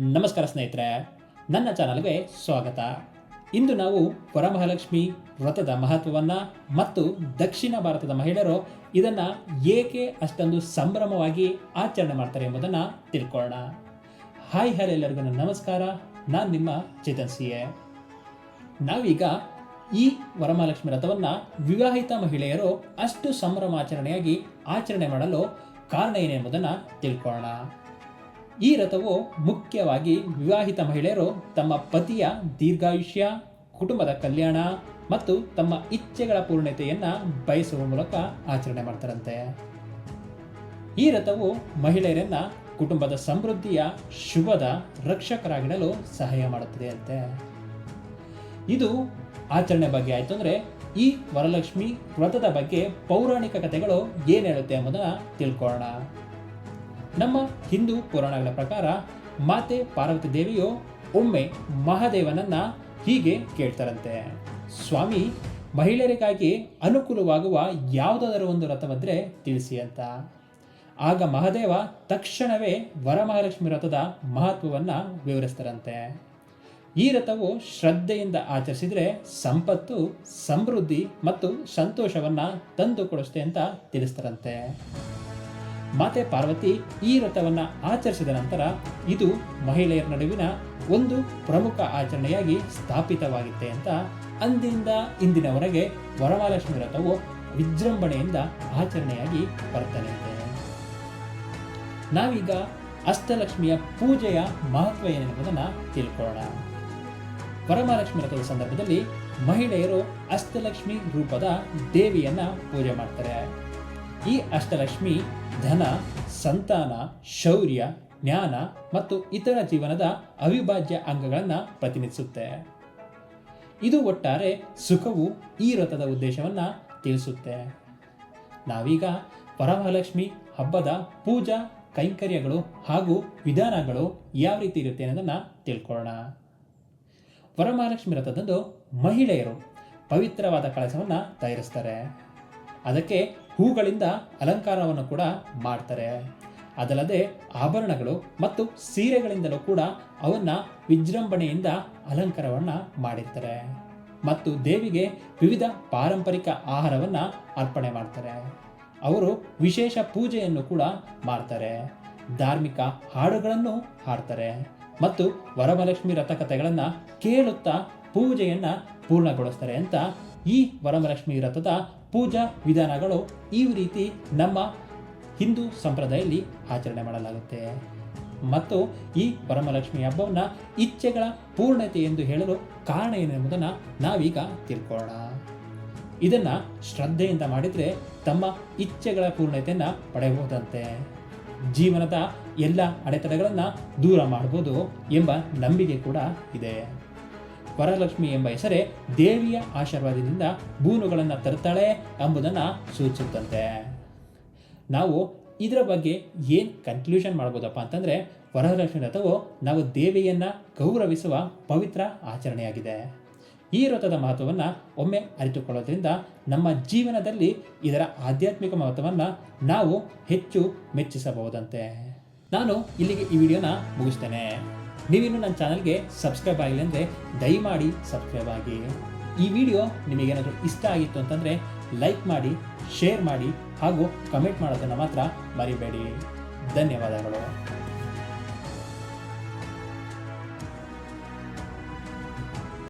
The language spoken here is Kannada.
ನಮಸ್ಕಾರ ಸ್ನೇಹಿತರೆ, ನನ್ನ ಚಾನಲ್ಗೆ ಸ್ವಾಗತ. ಇಂದು ನಾವು ವರಮಹಾಲಕ್ಷ್ಮಿ ವ್ರತದ ಮಹತ್ವವನ್ನು ಮತ್ತು ದಕ್ಷಿಣ ಭಾರತದ ಮಹಿಳೆಯರು ಇದನ್ನು ಏಕೆ ಅಷ್ಟೊಂದು ಸಂಭ್ರಮವಾಗಿ ಆಚರಣೆ ಮಾಡ್ತಾರೆ ಎಂಬುದನ್ನು ತಿಳ್ಕೊಳ್ಳೋಣ. ಹಾಯ್ ಹಲೋ ಎಲ್ಲರಿಗೂ ನಮಸ್ಕಾರ. ನಾನು ನಿಮ್ಮ ಚೇತನ್ ಸಿ ಎ. ನಾವೀಗ ಈ ವರಮಹಾಲಕ್ಷ್ಮಿ ವ್ರತವನ್ನು ವಿವಾಹಿತ ಮಹಿಳೆಯರು ಅಷ್ಟು ಸಂಭ್ರಮಾಚರಣೆಯಾಗಿ ಆಚರಣೆ ಮಾಡಲು ಕಾರಣ ಏನೆಂಬುದನ್ನು ತಿಳ್ಕೊಳ್ಳೋಣ. ಈ ರಥವು ಮುಖ್ಯವಾಗಿ ವಿವಾಹಿತ ಮಹಿಳೆಯರು ತಮ್ಮ ಪತಿಯ ದೀರ್ಘಾಯುಷ್ಯ, ಕುಟುಂಬದ ಕಲ್ಯಾಣ ಮತ್ತು ತಮ್ಮ ಇಚ್ಛೆಗಳ ಪೂರ್ಣತೆಯನ್ನು ಬಯಸುವ ಮೂಲಕ ಆಚರಣೆ ಮಾಡ್ತಾರಂತೆ. ಈ ರಥವು ಮಹಿಳೆಯರನ್ನ ಕುಟುಂಬದ ಸಮೃದ್ಧಿಯ, ಶುಭದ ರಕ್ಷಕರಾಗಿಡಲು ಸಹಾಯ ಮಾಡುತ್ತದೆ ಅಂತೆ. ಇದು ಆಚರಣೆ ಬಗ್ಗೆ ಆಯ್ತು ಅಂದ್ರೆ ಈ ವರಲಕ್ಷ್ಮಿ ವ್ರತದ ಬಗ್ಗೆ ಪೌರಾಣಿಕ ಕಥೆಗಳು ಏನು ಹೇಳುತ್ತೆ ಎಂಬುದನ್ನ ತಿಳ್ಕೊಳ್ಳೋಣ ನಮ್ಮ ಹಿಂದೂ ಪುರಾಣಗಳ ಪ್ರಕಾರ ಮಾತೆ ಪಾರ್ವತಿ ದೇವಿಯು ಒಮ್ಮೆ ಮಹಾದೇವನನ್ನ ಹೀಗೆ ಕೇಳ್ತಾರಂತೆ. ಸ್ವಾಮಿ, ಮಹಿಳೆಯರಿಗಾಗಿ ಅನುಕೂಲವಾಗುವ ಯಾವುದಾದರೂ ಒಂದು ರಥವಂದ್ರೆ ತಿಳಿಸಿ ಅಂತ. ಆಗ ಮಹಾದೇವ ತಕ್ಷಣವೇ ವರಮಹಾಲಕ್ಷ್ಮಿ ರಥದ ಮಹತ್ವವನ್ನು ವಿವರಿಸ್ತಾರಂತೆ. ಈ ರಥವು ಶ್ರದ್ಧೆಯಿಂದ ಆಚರಿಸಿದರೆ ಸಂಪತ್ತು, ಸಮೃದ್ಧಿ ಮತ್ತು ಸಂತೋಷವನ್ನು ತಂದು ಕೊಡಿಸುತ್ತೆ ಅಂತ ತಿಳಿಸ್ತಾರಂತೆ. ಮಾತೆ ಪಾರ್ವತಿ ಈ ವ್ರತವನ್ನು ಆಚರಿಸಿದ ನಂತರ ಇದು ಮಹಿಳೆಯರ ನಡುವಿನ ಒಂದು ಪ್ರಮುಖ ಆಚರಣೆಯಾಗಿ ಸ್ಥಾಪಿತವಾಗಿತ್ತೆ ಅಂತ ಅಂದಿನಿಂದ ಇಂದಿನವರೆಗೆ ವರಮಹಾಲಕ್ಷ್ಮಿ ವ್ರತವು ವಿಜೃಂಭಣೆಯಿಂದ ಆಚರಣೆಯಾಗಿ ಬರ್ತಾನೆ ನಾವೀಗ ಅಷ್ಟಲಕ್ಷ್ಮಿಯ ಪೂಜೆಯ ಮಹತ್ವ ಏನೆಂಬುದನ್ನು ತಿಳ್ಕೊಳ್ಳೋಣ. ವರಮಹಾಲಕ್ಷ್ಮಿ ವ್ರತದ ಸಂದರ್ಭದಲ್ಲಿ ಮಹಿಳೆಯರು ಅಷ್ಟಲಕ್ಷ್ಮಿ ರೂಪದ ದೇವಿಯನ್ನ ಪೂಜೆ ಮಾಡ್ತಾರೆ. ಈ ಅಷ್ಟಲಕ್ಷ್ಮಿ ಧನ, ಸಂತಾನ, ಶೌರ್ಯ, ಜ್ಞಾನ ಮತ್ತು ಇತರ ಜೀವನದ ಅವಿಭಾಜ್ಯ ಅಂಗಗಳನ್ನು ಪ್ರತಿನಿಧಿಸುತ್ತೆ. ಇದು ಒಟ್ಟಾರೆ ಸುಖವು ಈ ವ್ರತದ ಉದ್ದೇಶವನ್ನು ತಿಳಿಸುತ್ತೆ. ನಾವೀಗ ವರಮಹಾಲಕ್ಷ್ಮಿ ಹಬ್ಬದ ಪೂಜಾ ಕೈಂಕರ್ಯಗಳು ಹಾಗೂ ವಿಧಾನಗಳು ಯಾವ ರೀತಿ ಇರುತ್ತೆ ಅನ್ನೋದನ್ನು ತಿಳ್ಕೊಳ್ಳೋಣ. ವರಮಹಾಲಕ್ಷ್ಮಿ ರಥದಂದು ಮಹಿಳೆಯರು ಪವಿತ್ರವಾದ ಕಳಸವನ್ನು ತಯಾರಿಸ್ತಾರೆ. ಅದಕ್ಕೆ ಹೂಗಳಿಂದ ಅಲಂಕಾರವನ್ನು ಕೂಡ ಮಾಡ್ತಾರೆ. ಅದಲ್ಲದೆ ಆಭರಣಗಳು ಮತ್ತು ಸೀರೆಗಳಿಂದಲೂ ಕೂಡ ಅವನ್ನ ವಿಜೃಂಭಣೆಯಿಂದ ಅಲಂಕಾರವನ್ನು ಮಾಡಿರ್ತಾರೆ. ಮತ್ತು ದೇವಿಗೆ ವಿವಿಧ ಪಾರಂಪರಿಕ ಆಹಾರವನ್ನು ಅರ್ಪಣೆ ಮಾಡ್ತಾರೆ. ಅವರು ವಿಶೇಷ ಪೂಜೆಯನ್ನು ಕೂಡ ಮಾಡ್ತಾರೆ. ಧಾರ್ಮಿಕ ಹಾಡುಗಳನ್ನು ಹಾಡ್ತಾರೆ ಮತ್ತು ವರಮಹಾಲಕ್ಷ್ಮಿ ರಥಕಥೆಗಳನ್ನು ಕೇಳುತ್ತಾ ಪೂಜೆಯನ್ನು ಪೂರ್ಣಗೊಳಿಸ್ತಾರೆ ಅಂತ ಈ ವರಮಹಾಲಕ್ಷ್ಮಿ ವ್ರತದ ಪೂಜಾ ವಿಧಾನಗಳು ಈ ರೀತಿ ನಮ್ಮ ಹಿಂದೂ ಸಂಪ್ರದಾಯದಲ್ಲಿ ಆಚರಣೆ ಮಾಡಲಾಗುತ್ತೆ. ಮತ್ತು ಈ ಪರಮಲಕ್ಷ್ಮಿ ಹಬ್ಬವನ್ನು ಇಚ್ಛೆಗಳ ಪೂರ್ಣತೆ ಎಂದು ಹೇಳಲು ಕಾರಣ ಏನೆಂಬುದನ್ನು ನಾವೀಗ ತಿಳ್ಕೊಳ್ಳೋಣ. ಇದನ್ನು ಶ್ರದ್ಧೆಯಿಂದ ಮಾಡಿದರೆ ತಮ್ಮ ಇಚ್ಛೆಗಳ ಪೂರ್ಣತೆಯನ್ನು ಪಡೆಯಬಹುದಂತೆ. ಜೀವನದ ಎಲ್ಲ ಅಡೆತಡೆಗಳನ್ನು ದೂರ ಮಾಡ್ಬೋದು ಎಂಬ ನಂಬಿಕೆ ಕೂಡ ಇದೆ. ವರಲಕ್ಷ್ಮಿ ಎಂಬ ಹೆಸರೇ ದೇವಿಯ ಆಶೀರ್ವಾದದಿಂದ ಬೂನುಗಳನ್ನು ತರುತ್ತಾಳೆ ಎಂಬುದನ್ನು ಸೂಚಿಸುತ್ತಂತೆ. ನಾವು ಇದರ ಬಗ್ಗೆ ಏನು ಕನ್ಕ್ಲೂಷನ್ ಮಾಡ್ಬೋದಪ್ಪ ಅಂತಂದರೆ, ವರಲಕ್ಷ್ಮಿ ರಥವು ನಾವು ದೇವಿಯನ್ನು ಗೌರವಿಸುವ ಪವಿತ್ರ ಆಚರಣೆಯಾಗಿದೆ. ಈ ವ್ರತದ ಮಹತ್ವವನ್ನು ಒಮ್ಮೆ ಅರಿತುಕೊಳ್ಳೋದ್ರಿಂದ ನಮ್ಮ ಜೀವನದಲ್ಲಿ ಇದರ ಆಧ್ಯಾತ್ಮಿಕ ಮಹತ್ವವನ್ನು ನಾವು ಹೆಚ್ಚು ಮೆಚ್ಚಿಸಬಹುದಂತೆ. ನಾನು ಇಲ್ಲಿಗೆ ಈ ವಿಡಿಯೋನ ಮುಗಿಸ್ತೇನೆ. ನೀವಿನ್ನು ನನ್ನ ಚಾನಲ್ಗೆ ಸಬ್ಸ್ಕ್ರೈಬ್ ಆಗಿಲ್ಲ ಅಂದರೆ ದಯಮಾಡಿ ಸಬ್ಸ್ಕ್ರೈಬ್ ಆಗಿ. ಈ ವಿಡಿಯೋ ನಿಮಗೇನಾದರೂ ಇಷ್ಟ ಆಗಿತ್ತು ಅಂತಂದರೆ ಲೈಕ್ ಮಾಡಿ, ಶೇರ್ ಮಾಡಿ ಹಾಗೂ ಕಮೆಂಟ್ ಮಾಡೋದನ್ನು ಮಾತ್ರ ಮರಿಬೇಡಿ. ಧನ್ಯವಾದಗಳು.